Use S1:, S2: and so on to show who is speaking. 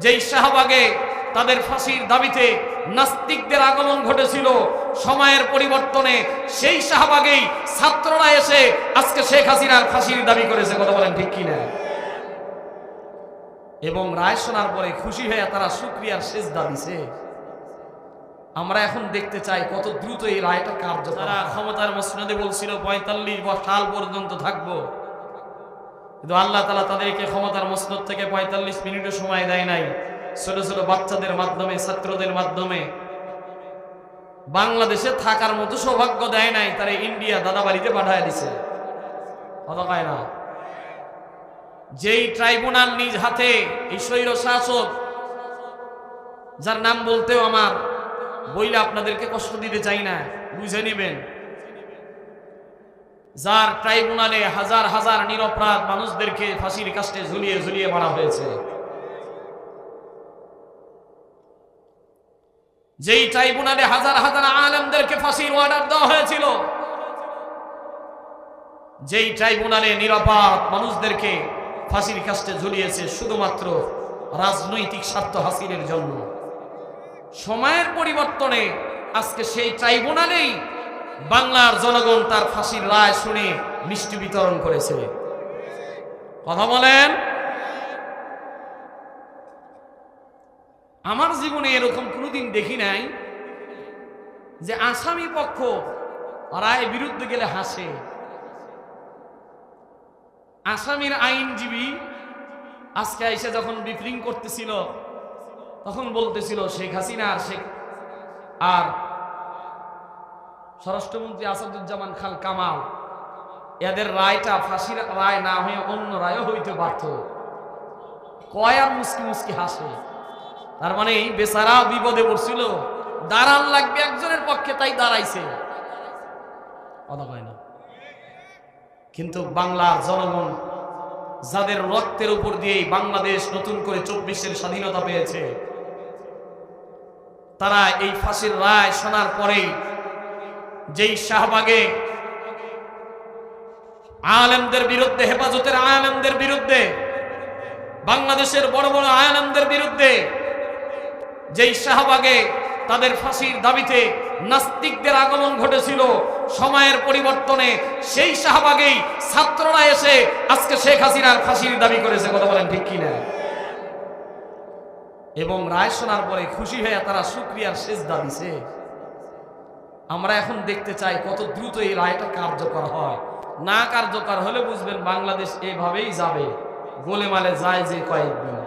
S1: যেই শাহবাগে তাদের ফাঁসির দাবিতে নাস্তিকদের আগমন ঘটেছিল সময়ের পরিবর্তনে সেই শাহবাগেই ছাত্ররা এসে আজকে শেখ হাসিনার ফাঁসির দাবি করেছে কথা বলেন ঠিক কিনা? এবং রায় শোনার পরে খুশি হয়ে তারা সুক্রিয়ার শেষ দাবিছে আমরা এখন দেখতে চাই কত দ্রুত এই রায়টা কার্য তারা ক্ষমতার মসনদে বলছিল পঁয়তাল্লিশ সাল পর্যন্ত থাকব। কিন্তু আল্লাহ তালা তাদেরকে ক্ষমতার মসনদ থেকে পঁয়তাল্লিশ মিনিটও সময় দেয় নাই। ছোট ছোট বাচ্চাদের মাধ্যমে, ছাত্রদের মাধ্যমে। বাংলাদেশে থাকার মতো সৌভাগ্য দেয় নাই, তারা ইন্ডিয়া দাদা বাড়িতে পাঠায় দিছে। না? যেই ট্রাইব্যুনাল নিজ হাতে, এই শাসক, যার নাম বলতেও আমার বইলে আপনাদেরকে কষ্ট দিতে চাই না, বুঝে নেবেন। যার ট্রাইব্যুনালে হাজার হাজার নিরপরাধ মানুষদেরকে ফাঁসির কাস্টে ঝুলিয়ে ঝুলিয়ে মারা হয়েছে। যেই ট্রাইব্যুনালে হাজার হাজার আলেমদেরকে ফাঁসির অর্ডার দেওয়া হয়েছিল, যেই ট্রাইব্যুনালে নিরাপদ মানুষদেরকে ফাঁসির কাস্টে ঝুলিয়েছে শুধুমাত্র রাজনৈতিক স্বার্থ হাসিলের জন্য। সময়ের পরিবর্তনে আজকে সেই ট্রাইব্যুনালেই বাংলার জনগণ তার ফাঁসির রায় শুনে মিষ্টি বিতরণ করেছে। কথা বলেন? আমার জীবনে এরকম কোনোদিন দেখি নাই যে আসামি পক্ষ রায় বিরুদ্ধে গেলে হাসে। আসামির আইনজীবী আজকে এসে যখন বিপ্রিং করতেছিল, তখন বলতেছিল, শেখ হাসিনা আর শেখ আর স্বরাষ্ট্রমন্ত্রী আসাদুজ্জামান খান কামাল, এদের রায়টা ফাঁসির রায় না হয়ে অন্য রায়ও হইতে পারত। কয় আর মুসকি মুসকি হাসে। তার মানে বেচারা বিপদে পড়ছিল, দাঁড়ান লাগবে একজনের পক্ষে, তাই দাঁড়াইছে। কিন্তু বাংলার জনগণ যাদের রক্তের উপর দিয়েই বাংলাদেশ নতুন করে চব্বিশের স্বাধীনতা পেয়েছে, তারা এই ফাঁসির রায় শোনার পরেই যেই শাহবাগে আলেমদের বিরুদ্ধে, হেফাজতের আলেমদের বিরুদ্ধে, বাংলাদেশের বড় বড় আলেমদের বিরুদ্ধে, যেই শাহবাগে তাদের ফাঁসির দাবিতে নাস্তিকদের আগমন ঘটেছিল, সময়ের পরিবর্তনে সেই শাহবাগেই ছাত্ররা এসে আজকে শেখ হাসিনার ফাঁসির দাবি করেছে, কথা বলেন ঠিক কিনা? এবং রায় শোনার পরে খুশি হয়ে তারা সুক্রিয়ার শেষ দাবিছে আমরা এখন দেখতে চাই কত দ্রুত এই রায়টা কার্যকর হয়। না কার্যকর হলে বুঝবেন বাংলাদেশ এইভাবেই যাবে। গোলেমালে যায় যে কয়েকদিন।